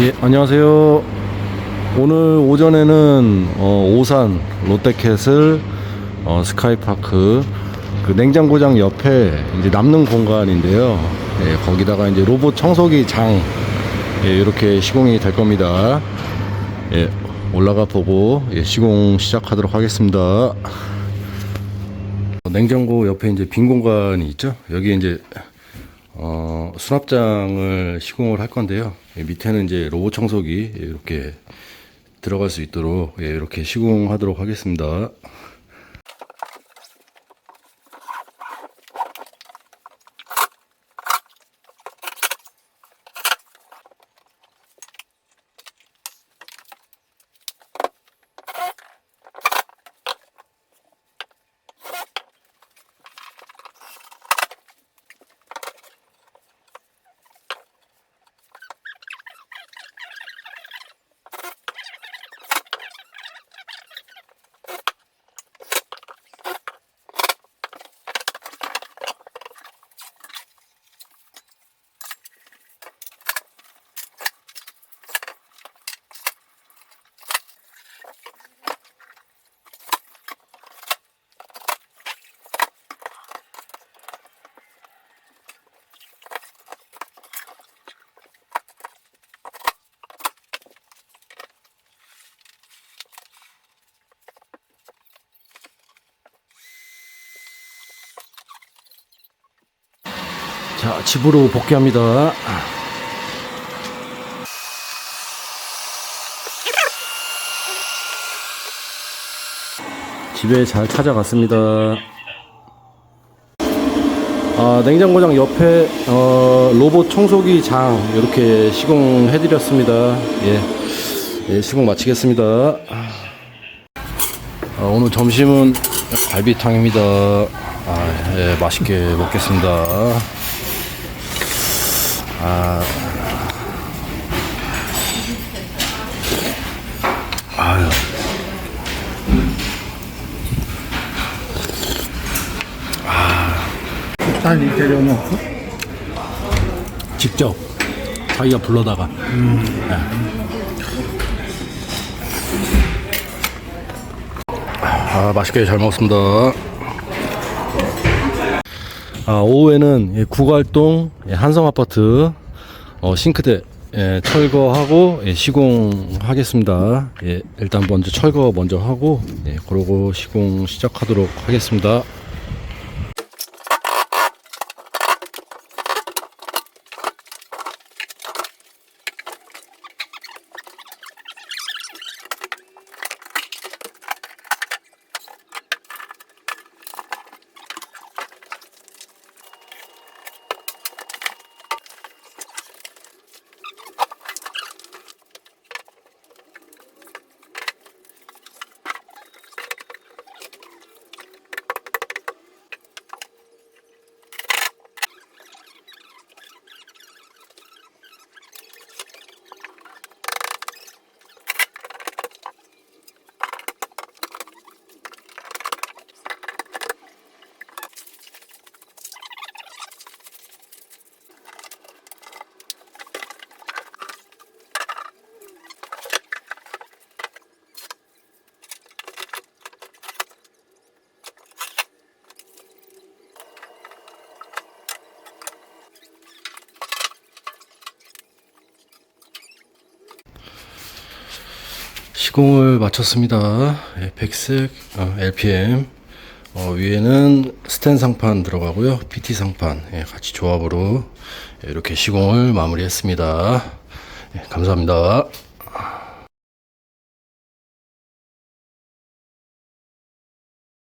예, 안녕하세요. 오늘 오전에는 어, 오산 롯데캐슬 어, 스카이파크 그 냉장고장 옆에 이제 남는 공간인데요. 예, 거기다가 이제 로봇 청소기 장 예, 이렇게 시공이 될 겁니다. 예, 올라가 보고 예, 시공 시작하도록 하겠습니다. 어, 냉장고 옆에 이제 빈 공간이 있죠. 여기 이제 어, 수납장을 시공을 할 건데요. 예, 밑에는 이제 로봇 청소기 이렇게 들어갈 수 있도록 예, 이렇게 시공하도록 하겠습니다. 자, 집으로 복귀합니다. 집에 잘 찾아갔습니다. 아, 냉장고장 옆에 어, 로봇 청소기 장 이렇게 시공해드렸습니다. 예, 예 시공 마치겠습니다. 아, 오늘 점심은 갈비탕입니다. 아, 예, 맛있게 먹겠습니다. 아, 아유. 딴 인테리어는 없어? 직접 자기가 불러다가 네. 아 맛있게 잘 먹었습니다 아 오후에는 예, 구갈동 예, 한성아파트 어, 싱크대 예, 철거하고 예, 시공하겠습니다. 예, 일단 먼저 철거 먼저 하고 예, 그러고 시공 시작하도록 하겠습니다 시공을 마쳤습니다. 예, 백색 어, LPM 어, 위에는 스텐 상판 들어가고요. PT 상판 예, 같이 조합으로 예, 이렇게 시공을 마무리했습니다. 예, 감사합니다.